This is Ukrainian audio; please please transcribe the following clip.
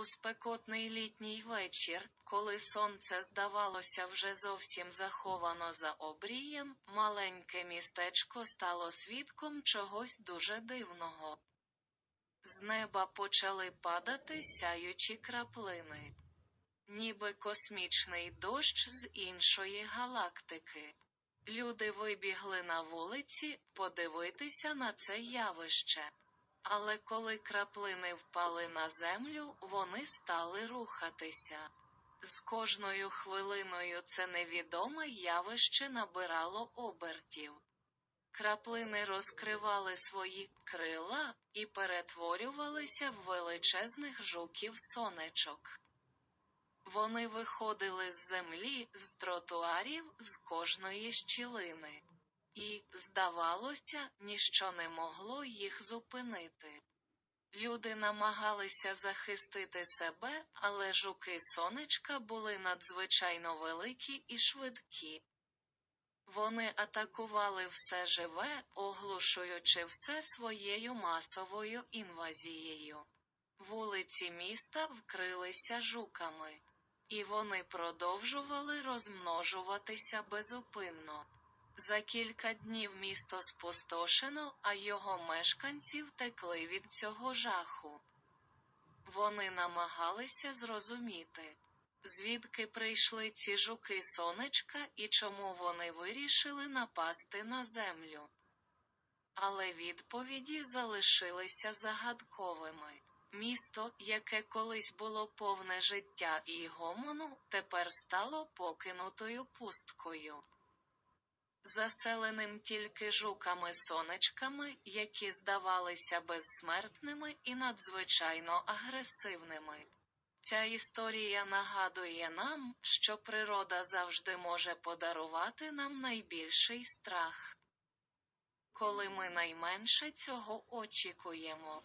У спекотний літній вечір, коли сонце здавалося вже зовсім заховано за обрієм, маленьке містечко стало свідком чогось дуже дивного. З неба почали падати сяючі краплини, ніби космічний дощ з іншої галактики. Люди вибігли на вулиці подивитися на це явище. Але коли краплини впали на землю, вони стали рухатися. З кожною хвилиною це невідоме явище набирало обертів. Краплини розкривали свої крила і перетворювалися в величезних жуків сонечок. Вони виходили з землі, з тротуарів, з кожної щілини. І, здавалося, ніщо не могло їх зупинити. Люди намагалися захистити себе, але жуки сонечка були надзвичайно великі і швидкі. Вони атакували все живе, оглушуючи все своєю масовою інвазією. Вулиці міста вкрилися жуками, і вони продовжували розмножуватися безупинно. За кілька днів місто спустошено, а його мешканці втекли від цього жаху. Вони намагалися зрозуміти, звідки прийшли ці жуки сонечка і чому вони вирішили напасти на землю. Але відповіді залишилися загадковими. Місто, яке колись було повне життя і гомону, тепер стало покинутою пусткою заселеним тільки жуками-сонечками, які здавалися безсмертними і надзвичайно агресивними. Ця історія нагадує нам, що природа завжди може подарувати нам найбільший страх, коли ми найменше цього очікуємо.